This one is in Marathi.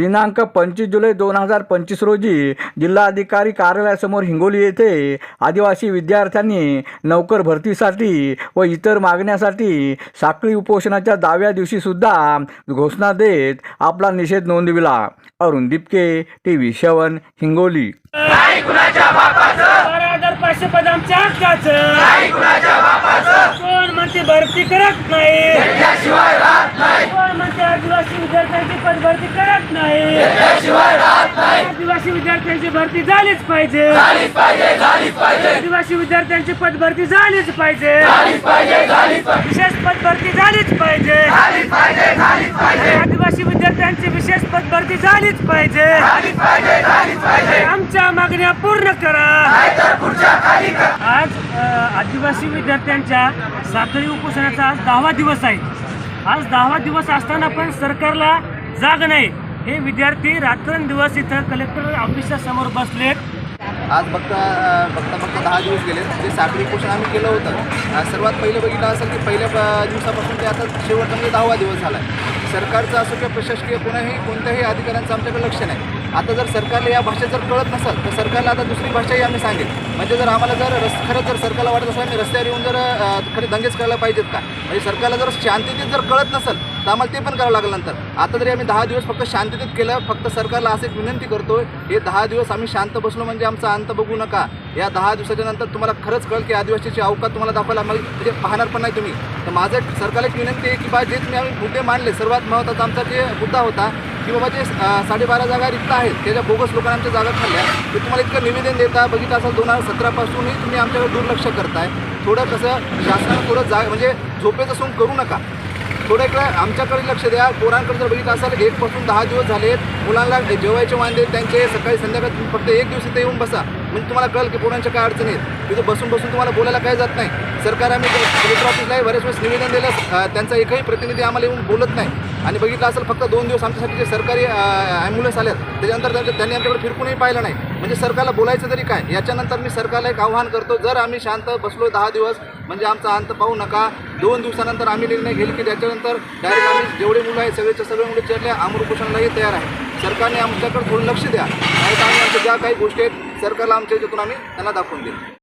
दिनांक पंचवीस जुलै दोन हजार पंचवीस रोजी जिल्हाधिकारी कार्यालयासमोर हिंगोली येथे आदिवासी विद्यार्थ्यांनी नौकर भरतीसाठी व इतर मागण्यासाठी साखळी उपोषणाच्या दहाव्या दिवशी सुद्धा घोषणा देत आपला निषेध नोंदविला. Arun Dipke T V seven Hingoli बारा हजार पाचशे पद आमच्या हक्काचं. कोण म्हणते भरती करत नाही कोण म्हणते आदिवासी विद्यार्थ्यांची पद भरती करत नाही आदिवासी विद्यार्थ्यांची भरती झालीच पाहिजे. आदिवासी विद्यार्थ्यांची पद भरती झालीच पाहिजे विशेष पद भरती झालीच पाहिजे आदिवासी विद्यार्थ्यांची विशेष पद भरती झालीच पाहिजे आमच्या मागण्या पूर्ण करा. आज आदिवासी विद्यार्थ्यांच्या साखळी उपोषणाचा आज दहावा दिवस आहे. आज दहावा दिवस असताना पण सरकारला जाग नाही. हे विद्यार्थी रात्रंदिवस इथं कलेक्टर ऑफिसच्या समोर बसलेत आज बघता बघता बघता दहा दिवस गेले. जे साखळी पोषण आम्ही केलं होतं सर्वात पहिलं बघितलं असेल की पहिल्या दिवसापासून ते आता शेवटचा म्हणजे दहावा दिवस झाला आहे सरकारचं असो किंवा प्रशासकीय कोणाही कोणत्याही अधिकाऱ्यांचं आमच्याकडे लक्ष नाही. आता जर सरकारला या भाषेत जर कळत नसेल तर सरकारला आता दुसरी भाषाही आम्ही सांगेल. म्हणजे जर आम्हाला जर रस खरंच जर सरकारला वाटत असेल आम्ही रस्त्यावर येऊन जर खरे दंगेच करायला पाहिजेत का? म्हणजे सरकारला जर शांततेत जर कळत नसेल तर आम्हाला ते पण करावं लागलं नंतर. आता जरी आम्ही दहा दिवस फक्त शांततेत केलं. फक्त सरकारला असं एक विनंती करतो हे दहा दिवस आम्ही शांत बसलो म्हणजे आमचा अंत बघू नका. या दहा दिवसाच्या नंतर तुम्हाला खरंच कळेल की आदिवासीची अवकात तुम्हाला दाखवायला आम्हाला म्हणजे पाहणार पण नाही तुम्ही. तर माझं एक सरकारला एक विनंती आहे की बा जे तुम्ही आम्ही मुद्दे मांडले सर्वात महत्त्वाचा आमचा जे मुद्दा होता की बाबा जे साडेबारा जागा रिक्त आहेत त्याच्या बोगस लोकांना आमच्या जागा खाल्ल्या ते तुम्हाला इतकं निवेदन देता बघितलं असेल दोन हजार सतरापासूनही तुम्ही आमच्याकडे दुर्लक्ष करताय. थोडं कसं शासनानं थोडं जा म्हणजे झोपेचं सोंग करू नका. थोडं आमच्याकडे लक्ष द्या. पोरांकडे जर बघितलं असाल एकपासून दहा दिवस झाले मुलांना जेवायचे वांदे त्यांचे सकाळी संध्याकाळी तुम्ही फक्त एक दिवस इथे येऊन बसा. म्हणजे तुम्हाला कळेल की पोरांच्या काय अडचणी आहेत. तिथे बसून बसून तुम्हाला बोलायला काय जात नाही. सरकार आम्ही कलेक्टर ऑफिसलाही बरेच वेळेस निवेदन दिलं त्यांचा एकही प्रतिनिधी आम्हाला येऊन बोलत नाही. आणि बघितलं असेल फक्त दोन दिवस आमच्यासाठी जे सरकारी ॲम्ब्युलन्स आल्यात त्याच्यानंतर त्यांच्या- त्यांनी आमच्याकडे फिरकूनही पाहिलं नाही. म्हणजे सरकारला बोलायचं तरी काय? याच्यानंतर मी सरकारला एक आव्हान करतो जर आम्ही शांत बसलो दहा दिवस म्हणजे आमचा अंत पाहू नका. दोन दिवसानंतर आम्ही निर्णय घेईल की त्याच्यानंतर डायरेक्ट आम्ही जेवढे मुलं आहेत सगळेच्या सगळे मुलं चढल्या अमृपोषणालाही तयार आहे. सरकारने आमच्याकडे थोडं लक्ष द्या. नाही तर आम्ही आमच्या ज्या काही गोष्टी आहेत सरकारला आमच्या याच्यातून आम्ही त्यांना दाखवून देऊ.